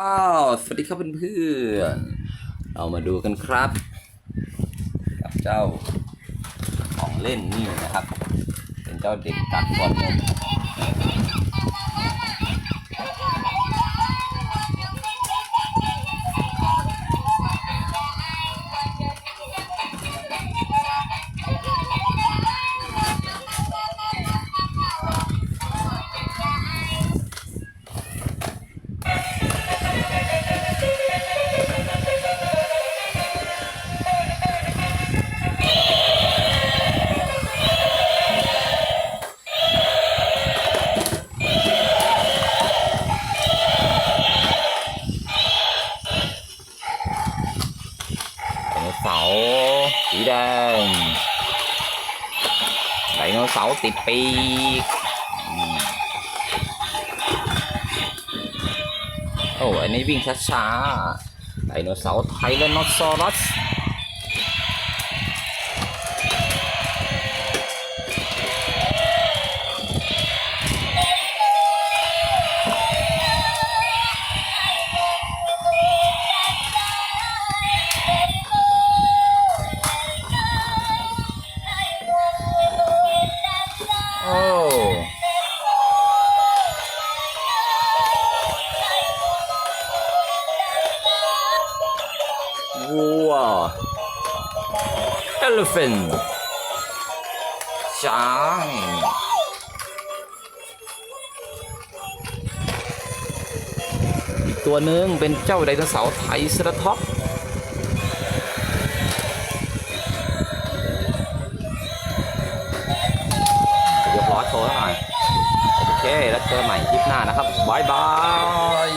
อ้าวสวัสดีครับเพื่อนๆเรามาดูกันครับ กับเจ้าของเล่นนี่นะครับ เป็นเจ้าเด็กกัดบอลนม เสาร์สีแดงไดโนเสาร์ติดปีกโอ้อันนี้วิ่งช้าๆไดโนเสาร์ไทแรนโนซอรัส วัว elephant ช้างอีกตัวหนึ่งเป็นเจ้าไดโนเสาร์ไทเซราท็อปเรียบร้อยโชว์แล้วหน่อยโอเค แล้วเจอใหม่คลิปหน้านะครับบายบาย